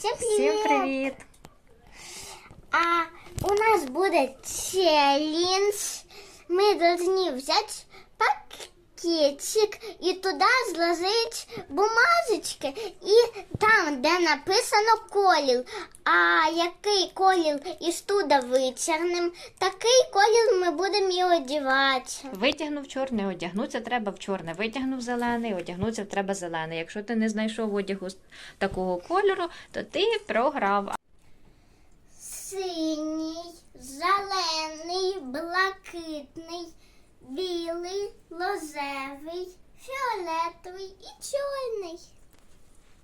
Всем Всім привет! привіт! А у нас будет челлендж. Мы должны взять пакетик и туда сложить бумажечки. І там, де написано колір. А який колір із туди вичерним, такий колір ми будемо і одягати. Витягнув чорний, одягнутися треба в чорне. Витягнув зелений, одягнутися треба зелений. Якщо ти не знайшов одягу такого кольору, то ти програв. Синій, зелений, блакитний, білий, лозевий, фіолетовий і чорний.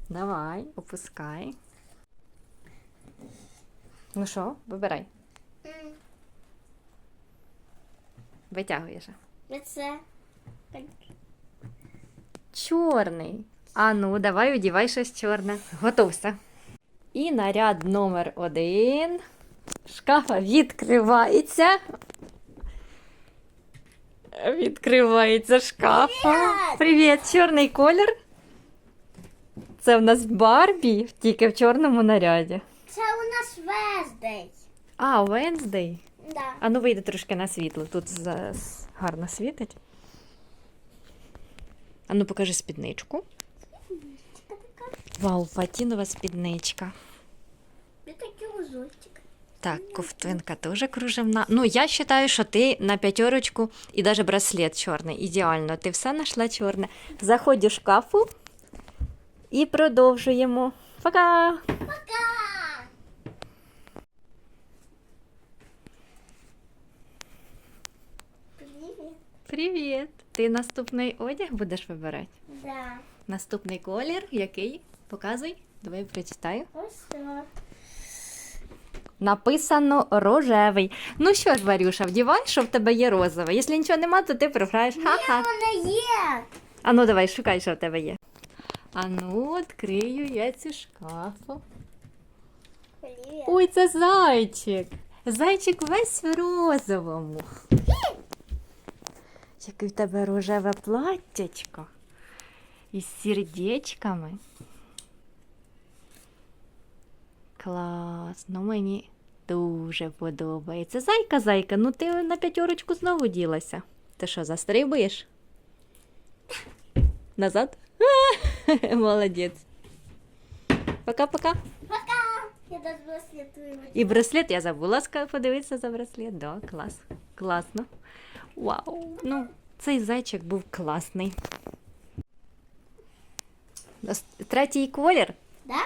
Давай, опускай. Ну що, вибирай. М, Витягуєш. Так. Чорний. А ну, давай одівай щось чорне. Готовся. І наряд номер один. Шкафа відкривається. Відкривається шкафа. Привіт, чорний колір. Це в нас Барбі, тільки в чорному наряді. Це у нас Вездей. А, Венздей. Да. А ну вийде трошки на світло. Тут гарно світить. А ну покажи спідничку. Вау, патінова спідничка. І такий узорчик. Так, ковтинка теж кружевна. Ну, я вважаю, що ти на п'ятерочку і навіть браслет чорний. Ідеально. Ти все знайшла чорне. Заходь у шкафу і продовжуємо. Пока! Пока! Привіт. Привіт! Ти наступний одяг будеш вибирати? Да. Наступний колір, який? Показуй. Давай прочитаю. Ось так. Написано рожевий. Ну що ж, Варюша, вдівай, що в тебе є розове. Якщо нічого нема, то ти програєш. Ха-ха. Вона є. А ну давай, шукай, що в тебе є. А ну, відкрию я цю шкафу. Привіт. Ой, це зайчик. Зайчик весь в розовому. Яке в тебе рожеве платтячко. Із сердечками. Клас, ну мені дуже подобається. Зайка, зайка, ну ти на п'ятерочку знову ділася. Ти що, застрибуєш? Назад? Молодець. Пока-пока. Пока. Я даже браслетую. І браслет я забула подивитися за браслет. Да, клас. Класно. Вау. Ну, цей зайчик був класний. Третій колір. Да?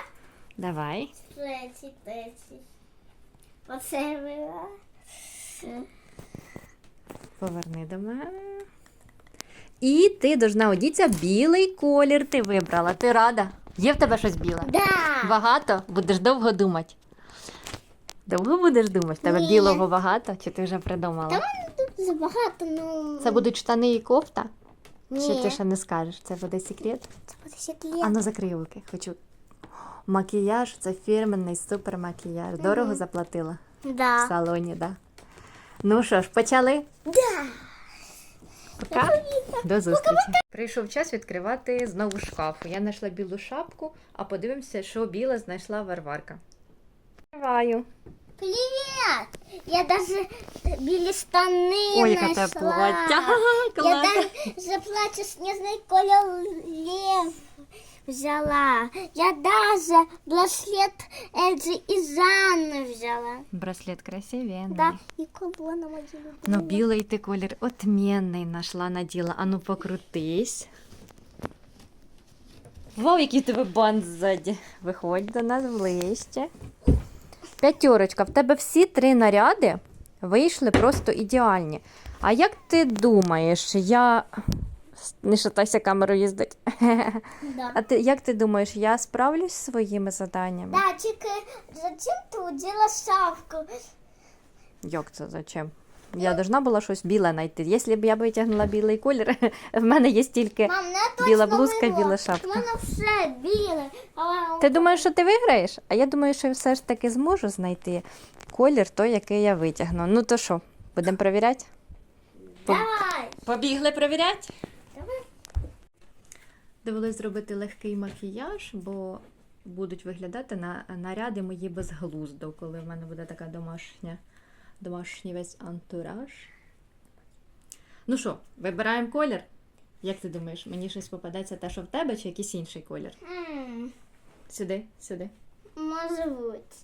Давай. Третій, третій. Оце вила. Поверни до мене. І ти должна одітися білий колір. Ти вибрала. Ти рада? Є в тебе щось біле? Да. Багато? Будеш довго думати. Довго будеш думати? В тебе Ні. білого багато? Чи ти вже придумала? Мене тут забагато, ну. Це будуть штани і кофта? Ні. Чи ти ще не скажеш? Це буде секрет? Це буде секрет. А ну закрий руки. Хочу. Макіяж це фірменний супер макіяж. Дорого заплатила в Да. салоні, да. Ну що ж, почали? Да. Пока. До зустрічі. Прийшов час відкривати знову шкафу. Я знайшла білу шапку, а подивимося, що біле знайшла Варварка. Відкриваю. Привет! Я даже білі штани Ой, яке знайшла. те плаття. Я Клас. даже снежний колір лев взяла. Я даже браслет Эльзы и Жанны взяла. Браслет красивенний. Да, и кого на мою любимую. Ну, білий ти колір отмінний нашла наділа. Ану покрутись. Вау, який в тебе бант ззаді. Виходь до нас ближче. П'ятерочка, в тебе всі три наряди вийшли просто ідеальні. А як ти думаєш, я. не шатайся камеру їздить. Да. А ти як ти думаєш, я справлюсь зі своїми заданнями? Да, тільки зачем ти оділа шапку? Як це зачем? Я должна була щось біле знайти. Якщо б я витягнула білий колір, в мене є тільки. Мам, не Біла блузка, вирвала. біла шапка. У мене все біле. Ти думаєш, що ти виграєш? А я думаю, що я все ж таки зможу знайти колір той, який я витягну. Ну то що, будемо перевіряти? Давай. Побігли перевіряти? Довелось зробити легкий макіяж, бо будуть виглядати на наряди мої безглуздо, коли в мене буде така домашня, домашній весь антураж. Ну що, вибираємо колір? Як ти думаєш, мені щось попадеться те, що в тебе, чи якийсь інший колір? М, Сюди, сюди. Може бути.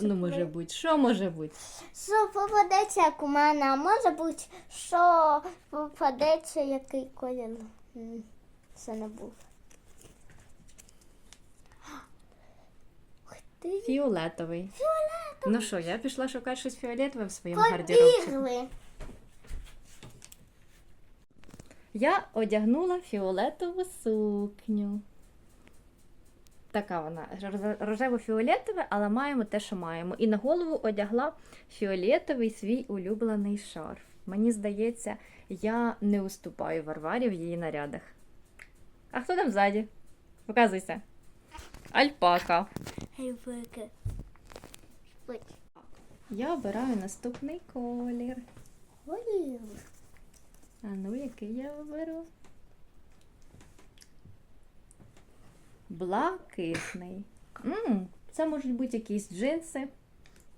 Ну, може бути. Що може бути? Що попадеться, як у мене, а може бути, що попадеться, який колір. Це не був. Фіолетовий. Фіолетовий. Ну що, я пішла шукати щось фіолетове в своєму гардеробчику. Я одягнула фіолетову сукню. Така вона рожево-фіолетове, але маємо те, що маємо. І на голову одягла фіолетовий свій улюблений шарф. Мені здається, я не уступаю Варварі в її нарядах. А хто там ззаді? Показуйся. Альпака. Ой. Я обираю наступний колір. А ну, який я оберу? Блакитний. м це можуть бути якісь джинси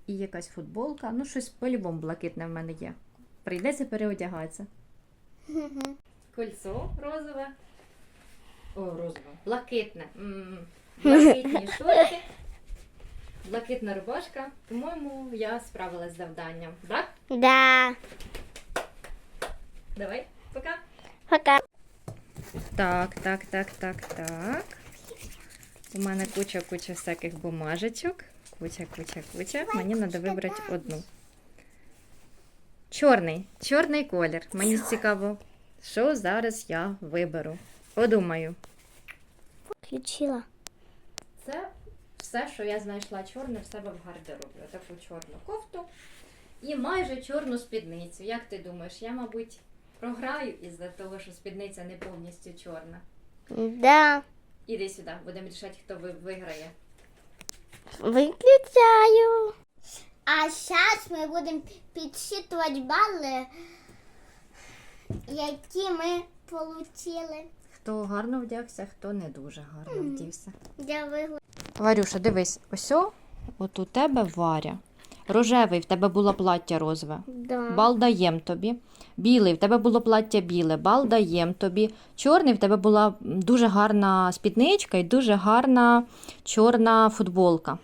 і якась футболка. Ну, щось по-любому блакитне в мене є. Прийдеться переодягатися. Кольцо розове. О, розове. Блакитне. м Блакитні шорти. Блакитна рубашка. По-моєму, я справилась з завданням. Так? Да. Давай, пока. Пока. Так, так, так, так, так. У мене куча куча всяких бумажечок. Куча, куча, куча. Мені треба вибрати одну. Чорний. Чорний колір. Мені цікаво, що зараз я виберу. Подумаю. Включила. Це все, що я знайшла чорне в себе в гардеробі. Таку чорну кофту і майже чорну спідницю. Як ти думаєш, я, мабуть, програю із-за того, що спідниця не повністю чорна. Да. Іди сюди, будемо рішати, хто виграє. Выключаю. А сейчас мы будем підсчитувати бали, які ми получили. Хто гарно вдягся, хто не дуже гарно вдівся. Я виграла. Варюша, дивись, ось от у тебе Варя. Рожевий, в тебе було плаття розове. Да. Бал даєм тобі. Білий, в тебе було плаття біле, бал даєм тобі. Чорний, в тебе була дуже гарна спідничка і дуже гарна чорна футболка.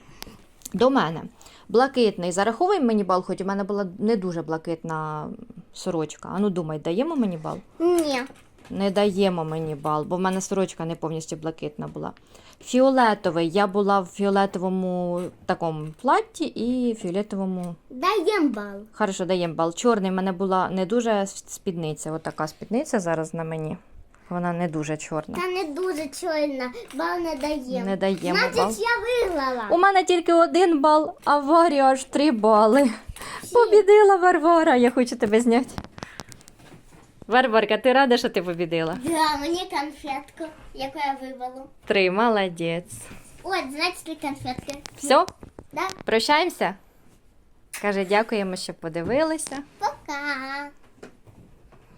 До мене. Блакитний. Зараховуй мені бал, хоч у мене була не дуже блакитна сорочка. Ану думай, даємо мені бал? Ні. Не даємо мені бал, бо в мене сорочка не повністю блакитна була. Фіолетовий. Я була в фіолетовому такому платті і фіолетовому. Даєм бал. Хорошо, даємо бал. Чорний в мене була не дуже спідниця. От така спідниця зараз на мені. Вона не дуже чорна. Та не дуже чорна. Бал не даємо. Не даємо Значить, бал. я виграла. У мене тільки один бал, а Варі аж три бали. Побідила Варвара, я хочу тебе зняти. Варварка, ти рада, що ти побідила? Да, мені конфетку, яку я вибрала. Три, молодець. От, значить, три конфетки. Все, Да? прощаємося. Каже, дякуємо, що подивилися. Пока.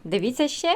Дивіться ще.